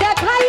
দেখাই